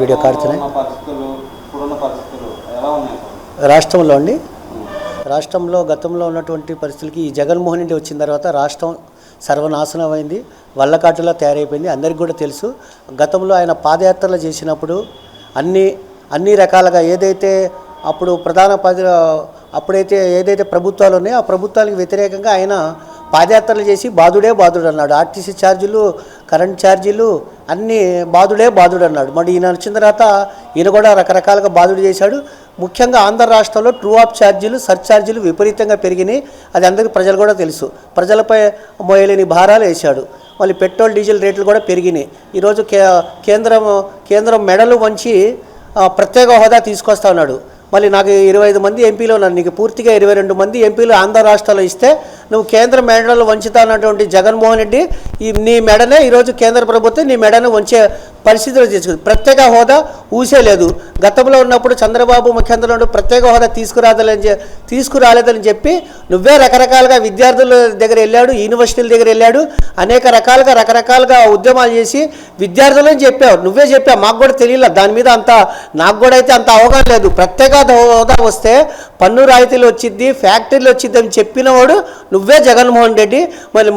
Video ఉన్నాయి? రాష్ట్రంలో అండి. రాష్ట్రంలో గతంలో ఉన్నటువంటి పరిస్థితులకి ఈ జగన్మోహన్ రెడ్డి వచ్చిన తర్వాత రాష్ట్రం సర్వనాశనం అయింది వల్లకాటులా తయారైపోయింది అందరికీ కూడా తెలుసు. గతంలో ఆయన పాదయాత్రలు చేసినప్పుడు అన్ని అన్ని రకాలుగా ఏదైతే అప్పుడు ప్రధాన పది అప్పుడైతే ఏదైతే ప్రభుత్వాలు ఉన్నాయో ఆ ప్రభుత్వాలకు వ్యతిరేకంగా ఆయన పాదయాత్రలు చేసి బాధుడే బాధుడు అన్నాడు. ఆర్టీసీ ఛార్జీలు కరెంట్ ఛార్జీలు అన్నీ బాధుడే బాధుడు అన్నాడు. మరి ఈయన వచ్చిన తర్వాత ఈయన కూడా రకరకాలుగా బాధుడు చేశాడు. ముఖ్యంగా ఆంధ్ర రాష్ట్రంలో ట్రూ ఆఫ్ ఛార్జీలు సర్ఛార్జీలు విపరీతంగా పెరిగినాయి. అది అందరికీ ప్రజలు కూడా తెలుసు. ప్రజలపై మోయలేని భారాలు వేశాడు. మళ్ళీ పెట్రోల్ డీజిల్ రేట్లు కూడా పెరిగినాయి. ఈరోజు కే కేంద్రం కేంద్రం మెడలు వంచి ప్రత్యేక హోదా తీసుకొస్తా ఉన్నాడు. మళ్ళీ నాకు ఇరవై ఐదు మంది ఎంపీలు ఉన్నారు. నీకు పూర్తిగా ఇరవై రెండు మంది ఎంపీలు ఆంధ్ర రాష్ట్రాల్లో ఇస్తే నువ్వు కేంద్ర మెడలు వంచుతానటువంటి జగన్మోహన్ రెడ్డి ఈ నీ మెడనే ఈరోజు కేంద్ర ప్రభుత్వం నీ మెడను వంచే పరిస్థితిలో తీసుకుంది. ప్రత్యేక హోదా ఊసే లేదు. గతంలో ఉన్నప్పుడు చంద్రబాబు ముఖ్యమంత్రి ప్రత్యేక హోదా తీసుకురాదని తీసుకురాలేదని చెప్పి నువ్వే రకరకాలుగా విద్యార్థుల దగ్గర వెళ్ళాడు యూనివర్సిటీల దగ్గర వెళ్ళాడు అనేక రకాలుగా రకరకాలుగా ఉద్యమాలు చేసి విద్యార్థులని చెప్పావు. నువ్వే చెప్పావు. మాకు కూడా తెలియలేదు దాని మీద అంత నాకు కూడా అయితే అంత అవగాహన లేదు. ప్రత్యేక హోదా వస్తే పన్ను రాయితీలు వచ్చింది ఫ్యాక్టరీలు వచ్చింది అని చెప్పినవాడు నువ్వే జగన్మోహన్ రెడ్డి మరి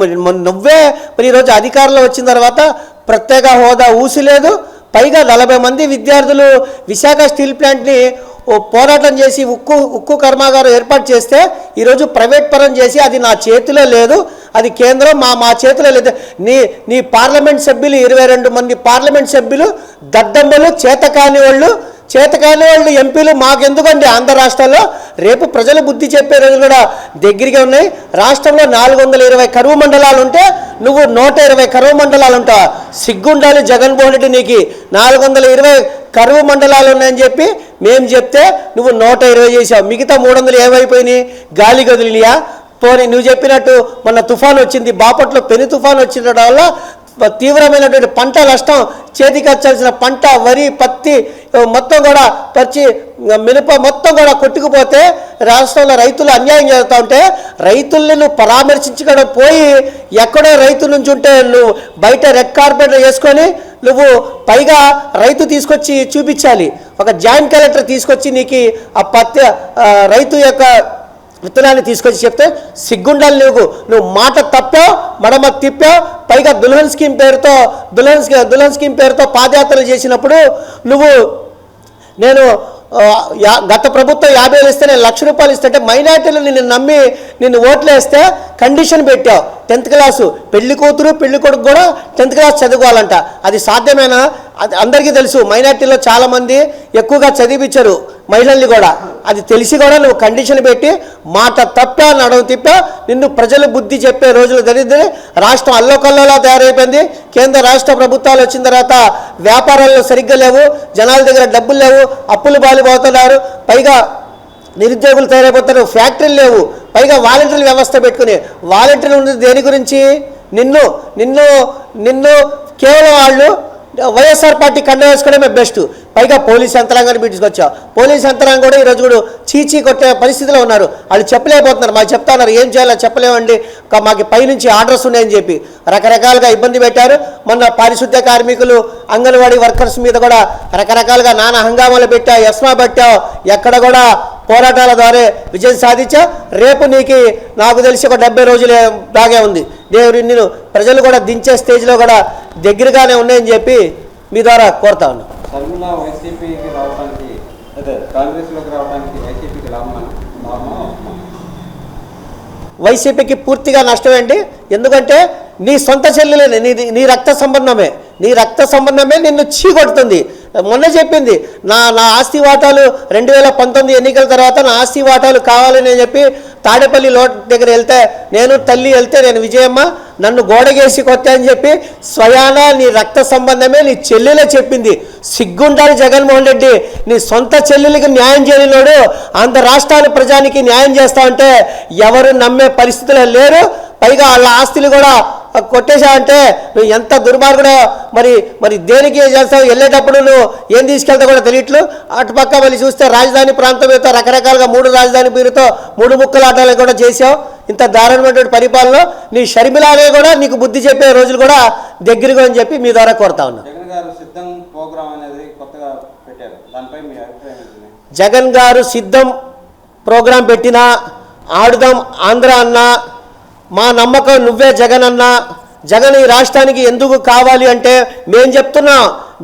నువ్వే మరి ఈరోజు అధికారంలో వచ్చిన తర్వాత ప్రత్యేక హోదా ఊసి లేదు. పైగా నలభై మంది విద్యార్థులు విశాఖ స్టీల్ ప్లాంట్ని పోరాటం చేసి ఉక్కు ఉక్కు కర్మాగారం ఏర్పాటు చేస్తే ఈరోజు ప్రైవేట్ పరం చేసి అది నా చేతిలో లేదు. అది కేంద్రం మా మా చేతిలో లేదు. నీ నీ పార్లమెంట్ సభ్యులు ఇరవై రెండు మంది పార్లమెంట్ సభ్యులు దద్దమ్మలు చేతకాని వాళ్ళు చేతకాని వాళ్ళు ఎంపీలు మాకెందుకండి? ఆంధ్ర రాష్ట్రాల్లో రేపు ప్రజలు బుద్ధి చెప్పే రోజులు కూడా దగ్గరగా ఉన్నాయి. రాష్ట్రంలో నాలుగు వందల ఇరవై కరువు మండలాలు ఉంటే నువ్వు నూట ఇరవై కరువు మండలాలు ఉంటావు. సిగ్గుండాలి జగన్మోహన్ రెడ్డి నీకు. నాలుగు వందల ఇరవై కరువు మండలాలు ఉన్నాయని చెప్పి మేము చెప్తే నువ్వు నూట ఇరవై చేసావు. మిగతా మూడు వందలు ఏమైపోయినాయి గాలి గదిలియా పోనీ నువ్వు చెప్పినట్టు మొన్న తుఫాన్ వచ్చింది. బాపట్లో పెను తుఫాన్ వచ్చిన వల్ల తీవ్రమైనటువంటి పంట నష్టం చేతికి వచ్చాల్సిన పంట వరి పత్తి మొత్తం కూడా పచ్చి మినప మొత్తం కూడా కొట్టుకుపోతే రాష్ట్రంలో రైతులు అన్యాయం చేస్తూ ఉంటే రైతుల్ని నువ్వు పరామర్శించడం పోయి ఎక్కడో రైతు నుంచి ఉంటే నువ్వు బయట రెడ్ కార్పెట్ వేసుకొని నువ్వు పైగా రైతు తీసుకొచ్చి చూపించాలి. ఒక జాయింట్ కలెక్టర్ తీసుకొచ్చి నీకు ఆ పత్తి రైతు యొక్క విత్తనాన్ని తీసుకొచ్చి చెప్తే సిగ్గుండాలి నువ్వు నువ్వు మాట తప్పావు మడమ తిప్పావు పైగా దుల్హన్ స్కీమ్ పేరుతో దుల్హన్ దుల్హన్ స్కీమ్ పేరుతో పాదయాత్రలు చేసినప్పుడు నువ్వు నేను యా- గత ప్రభుత్వం యాభై వేలు ఇస్తే నేను లక్ష రూపాయలు ఇస్తుంటే మైనార్టీలు నిన్ను నమ్మి నిన్ను ఓట్లు వేస్తే కండిషన్ పెట్టావు. టెన్త్ క్లాసు పెళ్ళి కూతురు పెళ్ళి కొడుకు కూడా టెన్త్ క్లాస్ చదువుకోవాలంట. అది సాధ్యమేనా? అది అందరికీ తెలుసు. మైనార్టీలో చాలామంది ఎక్కువగా చదివించరు. మహిళల్ని కూడా. అది తెలిసి కూడా నువ్వు కండిషన్ పెట్టి మాట తప్ప నడవ తిప్ప నిన్ను ప్రజలు బుద్ధి చెప్పే రోజులు జరిగింది రాష్ట్రం అల్లోకల్లోలా తయారైపోయింది. కేంద్ర రాష్ట్ర ప్రభుత్వాలు వచ్చిన తర్వాత వ్యాపారాల్లో సరిగ్గా లేవు జనాల దగ్గర డబ్బులు లేవు అప్పులు బాలిపోతున్నారు పైగా నిరుద్యోగులు తయారైపోతారు ఫ్యాక్టరీలు లేవు. పైగా వాలంటీర్ల వ్యవస్థ పెట్టుకుని. వాలంటీర్లు ఉంది దేని గురించి? నిన్ను నిన్ను నిన్ను కేవలం వాళ్ళు వైఎస్ఆర్ పార్టీ కండ వేసుకోవడమే బెస్ట్. పైగా పోలీస్ యంత్రాంగాన్ని తీసుకొచ్చావు పోలీస్ యంత్రాంగం కూడా ఈరోజు కూడా చీచీ కొట్టే పరిస్థితిలో ఉన్నారు. వాళ్ళు చెప్పలేకపోతున్నారు. మాకు చెప్తున్నారు ఏం చేయాలో చెప్పలేమండి. మాకు పైనుంచి ఆర్డర్స్ ఉన్నాయని చెప్పి. రకరకాలుగా ఇబ్బంది పెట్టారు. మొన్న పారిశుద్ధ్య కార్మికులు అంగన్వాడీ వర్కర్స్ మీద కూడా రకరకాలుగా నానా హంగామాలు పెట్టావు ఎస్మా పెట్టావు ఎక్కడ కూడా పోరాటాల ద్వారా విజయం సాధించా. రేపు నీకు నాకు తెలిసి ఒక డెబ్బై రోజులు బాగా ఉంది. దేవుడు నిన్ను ప్రజలు కూడా దించే స్టేజ్లో కూడా దగ్గరగానే ఉన్నాయని చెప్పి మీ ద్వారా కోరుతా ఉన్నాను షర్మిల వైసీపీకి రావడానికి అదే కాంగ్రెస్లోకి రావడానికి వైసీపీకి లాభమా? వైసీపీకి పూర్తిగా నష్టమేంటి? ఎందుకంటే నీ సొంత చెల్లెలే నీ నీ రక్త సంబంధమే. నీ రక్త సంబంధమే నిన్ను చీకొడుతుంది. మొన్న చెప్పింది నా నా ఆస్తి వాటాలు రెండు వేల పంతొమ్మిది ఎన్నికల తర్వాత నా ఆస్తి వాటాలు కావాలని చెప్పి తాడేపల్లి లోట్ దగ్గర వెళ్తే నేను తల్లి వెళ్తే నేను విజయమ్మ నన్ను గోడగేసి కొత్త అని చెప్పి స్వయాన నీ రక్త సంబంధమే నీ చెల్లెలే చెప్పింది. సిగ్గుండాలి జగన్మోహన్ రెడ్డి నీ సొంత చెల్లెలకి న్యాయం చేయలేడు అంత రాష్ట్రాల ప్రజానికి న్యాయం చేస్తా ఉంటే ఎవరు నమ్మే పరిస్థితులు లేరు పైగా వాళ్ళ ఆస్తులు కూడా కొట్టేశావంటే నువ్వు ఎంత దుర్మార్గుడో మరి మరి దేనికి చేస్తావు? వెళ్ళేటప్పుడు నువ్వు ఏం తీసుకెళ్తావు కూడా తెలియట్లు అటుపక్క మళ్ళీ చూస్తే రాజధాని ప్రాంతం మీద రకరకాలుగా మూడు రాజధాని పేరుతో మూడు ముక్కల ఆటలు కూడా చేసావు ఇంత దారుణమైనటువంటి పరిపాలన నీ షర్మిలానే కూడా నీకు బుద్ధి చెప్పే రోజులు కూడా దగ్గరగా అని చెప్పి మీ ద్వారా కోరుతా ఉన్నా. జగన్ గారు సిద్ధం ప్రోగ్రాం పెట్టినా ఆడుదాం ఆంధ్ర అన్న మా నమ్మకం నువ్వే జగన్ అన్న జగన్ ఈ రాష్ట్రానికి ఎందుకు కావాలి అంటే మేం చెప్తున్నాం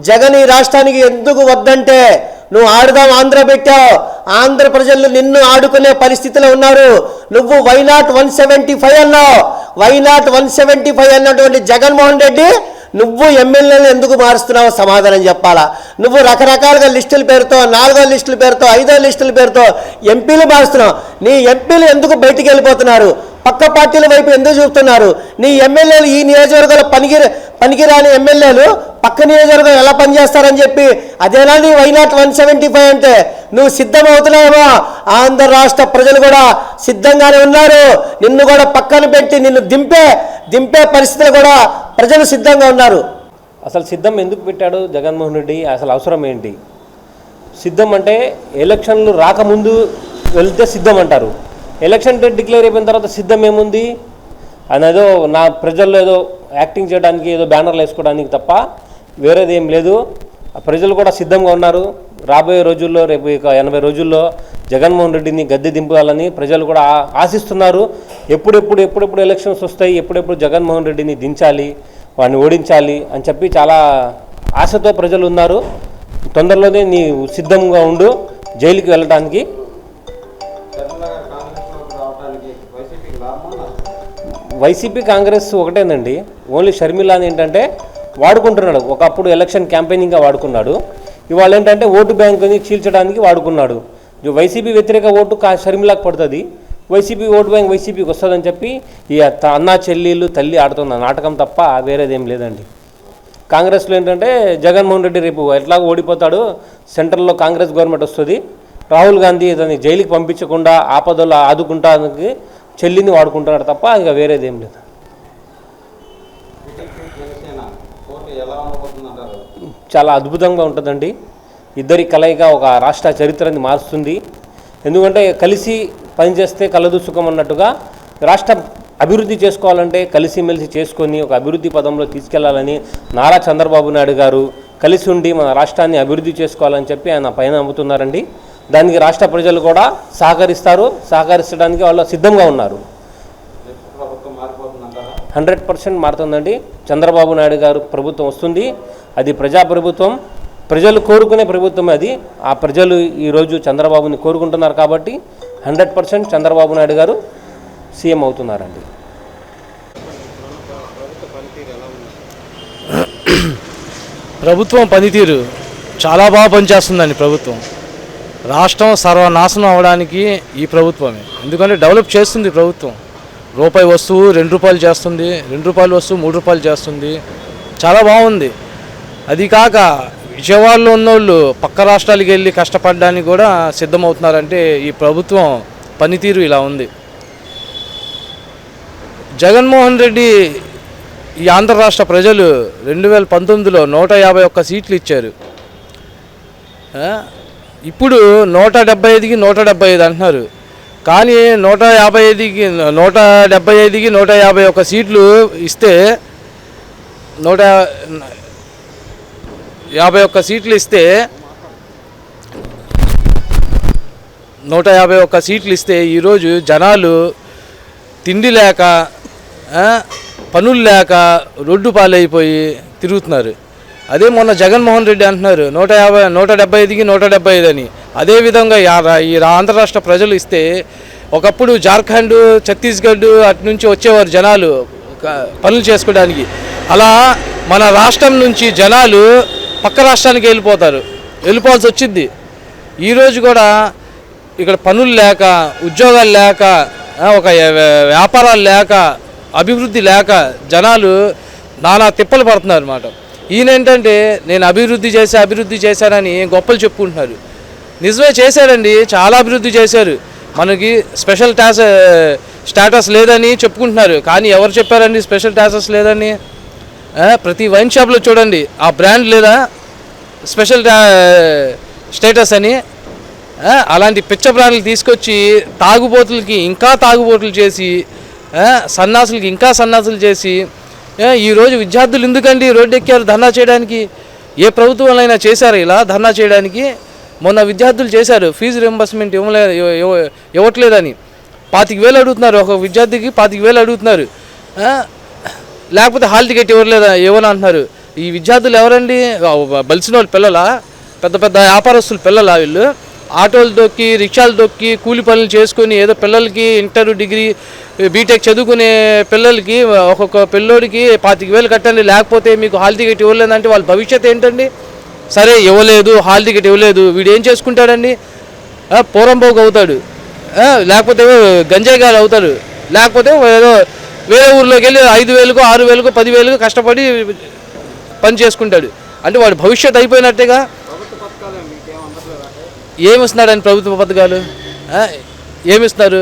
జగన్ ఈ రాష్ట్రానికి ఎందుకు వద్దంటే నువ్వు ఆడుదాం ఆంధ్ర పెట్టావు. ఆంధ్ర ప్రజలు నిన్ను ఆడుకునే పరిస్థితిలో ఉన్నారు. నువ్వు why not one seventy five అన్నావు. Why not one seventy five అన్నటువంటి జగన్మోహన్ రెడ్డి నువ్వు ఎమ్మెల్యేలు ఎందుకు మారుస్తున్నావో సమాధానం చెప్పాలా? నువ్వు రకరకాలుగా లిస్టుల పేరుతో నాలుగో లిస్టుల పేరుతో ఐదో లిస్టుల పేరుతో ఎంపీలు మారుస్తున్నావు. నీ ఎంపీలు ఎందుకు బయటికి వెళ్ళిపోతున్నారు? పక్క పార్టీల వైపు ఎందుకు చూపుతున్నారు నీ ఎమ్మెల్యేలు ఈ నియోజకవర్గంలో పనికిరి పనికిరాని ఎమ్మెల్యేలు పక్క నియోజకవర్గం ఎలా పనిచేస్తారని చెప్పి అదేనా నీ వైనాట్ వన్ సెవెంటీ ఫైవ్ అంటే? నువ్వు సిద్ధమవుతున్నావేమో ఆంధ్ర రాష్ట్ర ప్రజలు కూడా సిద్ధంగానే ఉన్నారు. నిన్ను కూడా పక్కన పెట్టి నిన్ను దింపే దింపే పరిస్థితులు కూడా ప్రజలు సిద్ధంగా ఉన్నారు. అసలు సిద్ధం ఎందుకు పెట్టాడు జగన్మోహన్ రెడ్డి? అసలు అవసరం ఏంటి? సిద్ధం అంటే ఎలక్షన్లు రాకముందు వెళ్తే సిద్ధం అంటారు. ఎలక్షన్ డేట్ డిక్లేర్ అయిపోయిన తర్వాత సిద్ధం ఏముంది? అని ఏదో నా ప్రజల్లో ఏదో యాక్టింగ్ చేయడానికి ఏదో బ్యానర్లు వేసుకోవడానికి తప్ప వేరేది ఏం లేదు. ప్రజలు కూడా సిద్ధంగా ఉన్నారు. రాబోయే రోజుల్లో రేపు ఇక ఎనభై రోజుల్లో జగన్మోహన్ రెడ్డిని గద్దె దింపాలని ప్రజలు కూడా ఆశిస్తున్నారు. ఎప్పుడెప్పుడు ఎప్పుడెప్పుడు ఎలక్షన్స్ వస్తాయి ఎప్పుడెప్పుడు జగన్మోహన్ రెడ్డిని దించాలి వాడిని ఓడించాలి అని చెప్పి చాలా ఆశతో ప్రజలు ఉన్నారు. తొందరలోనే నీ సిద్ధంగా ఉండు జైలుకి వెళ్ళడానికి వైసీపీ కాంగ్రెస్ ఒకటేనండి. ఓన్లీ షర్మిలాని ఏంటంటే వాడుకుంటున్నాడు. ఒకప్పుడు ఎలక్షన్ క్యాంపెయినింగ్గా వాడుకున్నాడు. ఇవాళ ఏంటంటే ఓటు బ్యాంకుని చీల్చడానికి వాడుకున్నాడు. వైసీపీ వ్యతిరేక ఓటు కా షర్మిలాకి పడుతుంది. వైసీపీ ఓటు బ్యాంక్ వైసీపీకి వస్తుందని చెప్పి ఈ త- అన్న చెల్లెళ్ళు తల్లి ఆడుతున్న నాటకం తప్ప వేరేదేం లేదండి. కాంగ్రెస్లో ఏంటంటే జగన్మోహన్ రెడ్డి రేపు ఎట్లాగో ఓడిపోతాడు. సెంట్రల్లో కాంగ్రెస్ గవర్నమెంట్ వస్తుంది. రాహుల్ గాంధీ దాన్ని జైలుకి పంపించకుండా ఆపదలు ఆదుకుంటానికి చెల్లిని వాడుకుంటున్నాడు తప్ప ఇక వేరేదేం లేదు. చాలా అద్భుతంగా ఉంటుందండి. ఇద్దరి కలయిక ఒక రాష్ట్ర చరిత్రని మారుస్తుంది. ఎందుకంటే కలిసి పనిచేస్తే కలదు సుఖం అన్నట్టుగా రాష్ట్ర అభివృద్ధి చేసుకోవాలంటే కలిసిమెలిసి చేసుకొని ఒక అభివృద్ధి పదంలో తీసుకెళ్ళాలని నారా చంద్రబాబు నాయుడు గారు కలిసి ఉండి మన రాష్ట్రాన్ని అభివృద్ధి చేసుకోవాలని చెప్పి ఆయన పైన నమ్ముతున్నారండి. దానికి రాష్ట్ర ప్రజలు కూడా సహకరిస్తారు సహకరించడానికి వాళ్ళు సిద్ధంగా ఉన్నారు. హండ్రెడ్ పర్సెంట్ మారుతుందండి. చంద్రబాబు నాయుడు గారు ప్రభుత్వం వస్తుంది అది ప్రజా ప్రభుత్వం ప్రజలు కోరుకునే ప్రభుత్వం అది. ఆ ప్రజలు ఈరోజు చంద్రబాబుని కోరుకుంటున్నారు కాబట్టి హండ్రెడ్ పర్సెంట్ చంద్రబాబు నాయుడు గారు సీఎం అవుతున్నారండి. ప్రభుత్వం పనితీరు చాలా బాగా పనిచేస్తుందండి ప్రభుత్వం. రాష్ట్రం సర్వనాశనం అవడానికి ఈ ప్రభుత్వమే. ఎందుకంటే డెవలప్ చేస్తుంది ప్రభుత్వం. రూపాయి వస్తువు రెండు రూపాయలు చేస్తుంది రెండు రూపాయల వస్తువు మూడు రూపాయలు చేస్తుంది. చాలా బాగుంది. అది కాక విజయవాడలో ఉన్నోళ్ళు పక్క రాష్ట్రాలకు వెళ్ళి కష్టపడడానికి కూడా సిద్ధమవుతున్నారంటే ఈ ప్రభుత్వం పనితీరు ఇలా ఉంది. జగన్మోహన్ రెడ్డి ఈ ఆంధ్ర రాష్ట్ర ప్రజలు రెండు వేల పంతొమ్మిదిలో నూట యాభై ఒక్క సీట్లు ఇచ్చారు. ఇప్పుడు నూట డెబ్బై ఐదుకి నూట డెబ్బై ఐదు అంటున్నారు. కానీ నూట యాభై ఐదుకి నూట డెబ్బై ఐదుకి నూట యాభై ఒక్క సీట్లు ఇస్తే నూట యాభై ఒక్క సీట్లు ఇస్తే నూట యాభై ఒక్క సీట్లు ఇస్తే ఈరోజు జనాలు తిండి లేక పనులు లేక రోడ్డు పాలైపోయి తిరుగుతున్నారు. అదే మొన్న జగన్మోహన్ రెడ్డి అంటున్నారు నూట యాభై నూట డెబ్బై ఐదుకి నూట డెబ్బై ఐదు అని అదేవిధంగా ఈ ఆంధ్రరాష్ట్ర ఆంధ్ర రాష్ట్ర ప్రజలు ఇస్తే ఒకప్పుడు జార్ఖండ్ ఛత్తీస్గఢ్ అటు నుంచి వచ్చేవారు జనాలు పనులు చేసుకోవడానికి. అలా మన రాష్ట్రం నుంచి జనాలు పక్క రాష్ట్రానికి వెళ్ళిపోతారు. వెళ్ళిపోవాల్సి వచ్చింది. ఈరోజు కూడా ఇక్కడ పనులు లేక ఉద్యోగాలు లేక ఒక వ్యాపారాలు లేక అభివృద్ధి లేక జనాలు నానా తిప్పలు పడుతున్నారు అన్నమాట. ఈయన ఏంటంటే నేను అభివృద్ధి చేశా అభివృద్ధి చేశానని గొప్పలు చెప్పుకుంటున్నారు. నిజమే చేశారండి చాలా అభివృద్ధి చేశారు. మనకి స్పెషల్ టాస్ స్టాటస్ లేదని చెప్పుకుంటున్నారు. కానీ ఎవరు చెప్పారండి స్పెషల్ టాసెస్ లేదని? ప్రతి వైన్ షాప్లో చూడండి ఆ బ్రాండ్ లేదా? స్పెషల్ స్టేటస్ అని. అలాంటి పిచ్చ బ్రాండ్లు తీసుకొచ్చి తాగుబోతులకి ఇంకా తాగుబోతులు చేసి సన్నాసులకి ఇంకా సన్నాసులు చేసి ఈరోజు విద్యార్థులు ఎందుకండి రోడ్డు ఎక్కారు? ధర్నా చేయడానికి ఏ ప్రభుత్వంలో చేశారు ఇలా ధర్నా చేయడానికి? మొన్న విద్యార్థులు చేశారు ఫీజు రింబర్స్మెంట్ ఇవ్వలే ఇవ్వట్లేదని. పాతిక వేలు అడుగుతున్నారు ఒక విద్యార్థికి పాతిక వేలు అడుగుతున్నారు. లేకపోతే హాల్ టికెట్ ఇవ్వలేదా ఇవ్వని అంటున్నారు. ఈ విద్యార్థులు ఎవరండి? బలిసిన వాళ్ళు పిల్లలా? పెద్ద పెద్ద వ్యాపారస్తులు పిల్లలా వీళ్ళు? ఆటోలు దొక్కి రిక్షాలు దొక్కి కూలి పనులు చేసుకొని ఏదో పిల్లలకి ఇంటర్ డిగ్రీ బీటెక్ చదువుకునే పిల్లలకి ఒక్కొక్క పిల్లోడికి పాతిక వేలు కట్టండి లేకపోతే మీకు హాల్ టికెట్ ఇవ్వలేదంటే వాళ్ళ భవిష్యత్ ఏంటండి? సరే ఇవ్వలేదు హాల్ టికెట్ ఇవ్వలేదు వీడు ఏం చేసుకుంటాడండి? పూరంబోగు అవుతాడు. లేకపోతే గంజాయి గారు అవుతాడు. లేకపోతే ఏదో వేరే ఊర్లోకి వెళ్ళి ఐదు వేలకు ఆరు వేలకు పదివేలకు కష్టపడి పని చేసుకుంటాడు. అంటే వాడి భవిష్యత్ అయిపోయినట్టేగా? ఏమిస్తున్నాడని ప్రభుత్వ పథకాలు? ఏమిస్తున్నారు?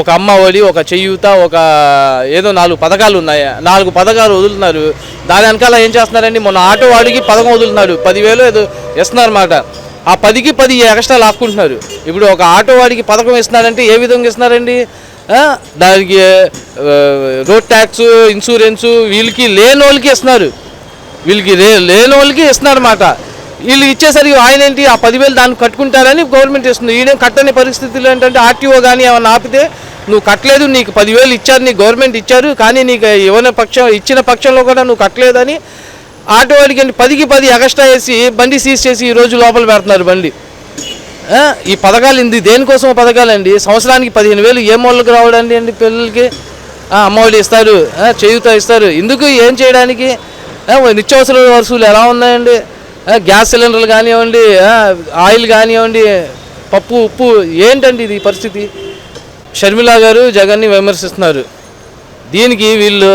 ఒక అమ్మ ఒడి ఒక చెయ్యూత ఒక ఏదో నాలుగు పథకాలు ఉన్నాయి. నాలుగు పథకాలు వదులుతున్నారు. దాని వెనకాల ఏం చేస్తున్నారండి? మొన్న ఆటో వాడికి పథకం వదులుతున్నాడు పదివేలు ఏదో ఇస్తున్నారు అన్నమాట ఆ పదికి పది ఎక్స్ట్రా లాక్కుంటున్నారు. ఇప్పుడు ఒక ఆటో వాడికి పథకం ఇస్తున్నారంటే ఏ విధంగా ఇస్తున్నారండి? దానికి రోడ్ ట్యాక్స్ ఇన్సూరెన్సు వీళ్ళకి లేని వాళ్ళకి ఇస్తున్నారు. వీళ్ళకి లే లేని వాళ్ళకి ఇస్తున్నారు అన్నమాట వీళ్ళు ఇచ్చేసరికి ఆయన ఏంటి? ఆ పదివేలు దాన్ని కట్టుకుంటారని గవర్నమెంట్ ఇస్తుంది ఈయన కట్టని పరిస్థితులు ఏంటంటే ఆర్టీఓ కానీ ఏమైనా ఆపితే నువ్వు కట్టలేదు నీకు పదివేలు ఇచ్చారు నీకు గవర్నమెంట్ ఇచ్చారు కానీ నీకు ఇవ్వని పక్షం ఇచ్చిన పక్షంలో కూడా నువ్వు కట్టలేదని ఆటో వాడికి పదికి పది ఎగస్ట్రా వేసి బండి సీజ్ చేసి ఈ రోజు లోపల పెడుతున్నారు బండి. ఈ పథకాలు ఇంది దేనికోసం పథకాలండి? సంవత్సరానికి పదిహేను వేలు ఏ మూలకి రావడండి అండి పిల్లలకి? అమ్మఒడి ఇస్తారు ఆ, చేయూత ఇస్తారు. ఎందుకు? ఏం చేయడానికి? నిత్యావసర వస్తువులు ఎలా ఉన్నాయండి? గ్యాస్ సిలిండర్లు కానివ్వండి ఆయిల్ కానివ్వండి పప్పు ఉప్పు ఏంటండి ఇది పరిస్థితి? షర్మిల గారు జగన్ని విమర్శిస్తున్నారు. దీనికి వీళ్ళు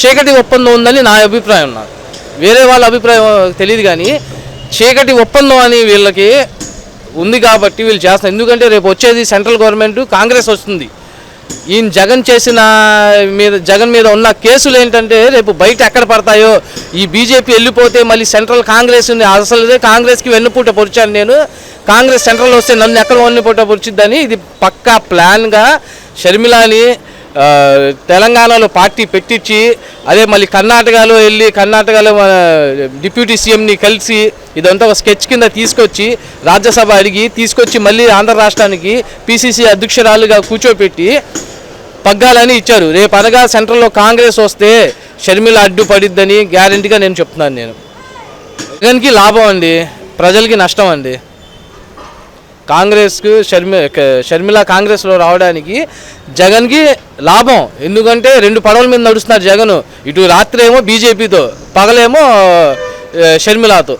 చీకటి ఒప్పందం ఉందని నా అభిప్రాయం నాకు. వేరే వాళ్ళ అభిప్రాయం తెలియదు కానీ చీకటి ఒప్పందం అని వీళ్ళకి ఉంది కాబట్టి వీళ్ళు చేస్తారు ఎందుకంటే రేపు వచ్చేది సెంట్రల్ గవర్నమెంట్ కాంగ్రెస్ వస్తుంది. ఈయన జగన్ చేసిన మీద జగన్ మీద ఉన్న కేసులు ఏంటంటే రేపు బయట ఎక్కడ పడతాయో ఈ బీజేపీ వెళ్ళిపోతే మళ్ళీ సెంట్రల్ కాంగ్రెస్ ఉంది. అసలు కాంగ్రెస్కి వెన్నుపూట పొరిచాను నేను. కాంగ్రెస్ సెంట్రల్ వస్తే నన్ను ఎక్కడ వెన్నుపూట పొరిచిద్దని ఇది పక్కా ప్లాన్గా షర్మిలాని తెలంగాణలో పార్టీ పెట్టించి అదే మళ్ళీ కర్ణాటకలో వెళ్ళి కర్ణాటకలో డిప్యూటీ సీఎంని కలిసి ఇదంతా ఒక స్కెచ్ కింద తీసుకొచ్చి రాజ్యసభ అడిగి తీసుకొచ్చి మళ్ళీ ఆంధ్ర రాష్ట్రానికి పిసిసి అధ్యక్షురాలుగా కూర్చోపెట్టి పగ్గాలని ఇచ్చారు. రేపు అనగా సెంట్రల్లో కాంగ్రెస్ వస్తే షర్మిల అడ్డు పడిద్దని గ్యారంటీగా నేను చెప్తున్నాను నేను. జగన్కి లాభం అండి ప్రజలకి నష్టం అండి. కాంగ్రెస్కు షర్మి షర్మిల కాంగ్రెస్లో రావడానికి జగన్కి లాభం. ఎందుకంటే రెండు పడవల మీద నడుస్తున్నారు జగన్. ఇటు రాత్రి ఏమో బీజేపీతో పగలేమో షర్మిలాతో షర్మిలతో.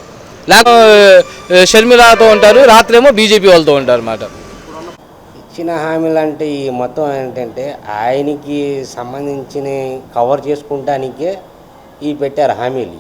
లేక ఆ, షర్మిలతో ఉంటారు రాత్రి ఏమో బీజేపీ వాళ్ళతో ఉంటారు అన్నమాట ఇచ్చిన హామీలు అంటే ఈ మొత్తం ఏంటంటే ఆయనకి సంబంధించిన కవర్ చేసుకుంటానికే ఈ పెట్టారు హామీలు.